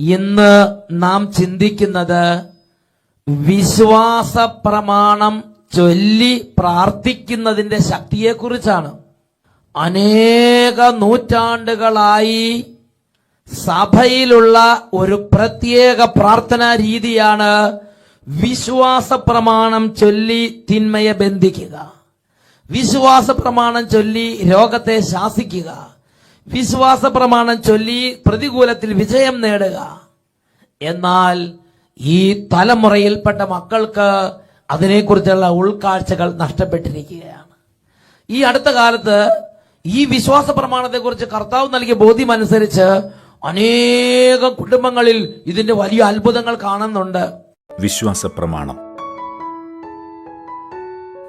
ഇന്ന് നാം ചിന്തിക്കുന്നത് വിശ്വാസ പ്രമാണം ചൊല്ലി പ്രാർത്ഥിക്കുന്നതിന്റെ ശക്തിയെക്കുറിച്ചാണ്. അനേക നൂറ്റാണ്ടുകളായി സഭയിലുള്ള ഒരു പ്രത്യേക പ്രാർത്ഥനാ രീതിയാണ് വിശ്വാസ പ്രമാണം ചൊല്ലി തിന്മയെ ബന്ധിക്കുക. വിശ്വാസ പ്രമാണം ചൊല്ലി രോഗത്തെ ശാസിക്കുക. വിശ്വാസ പ്രമാണം ചൊല്ലി പ്രതികൂലത്തിൽ വിജയം നേടുക. എന്നാൽ ഈ തലമുറയിൽപ്പെട്ട മക്കൾക്ക് അതിനെക്കുറിച്ചുള്ള ഉൾക്കാഴ്ചകൾ നഷ്ടപ്പെട്ടിരിക്കുകയാണ്. ഈ അടുത്ത കാലത്ത് ഈ വിശ്വാസ പ്രമാണത്തെക്കുറിച്ച് കർത്താവ് നൽകിയ ബോധ്യം അനുസരിച്ച് അനേകം കുടുംബങ്ങളിൽ ഇതിന്റെ വലിയ അത്ഭുതങ്ങൾ കാണുന്നുണ്ട്. വിശ്വാസ പ്രമാണം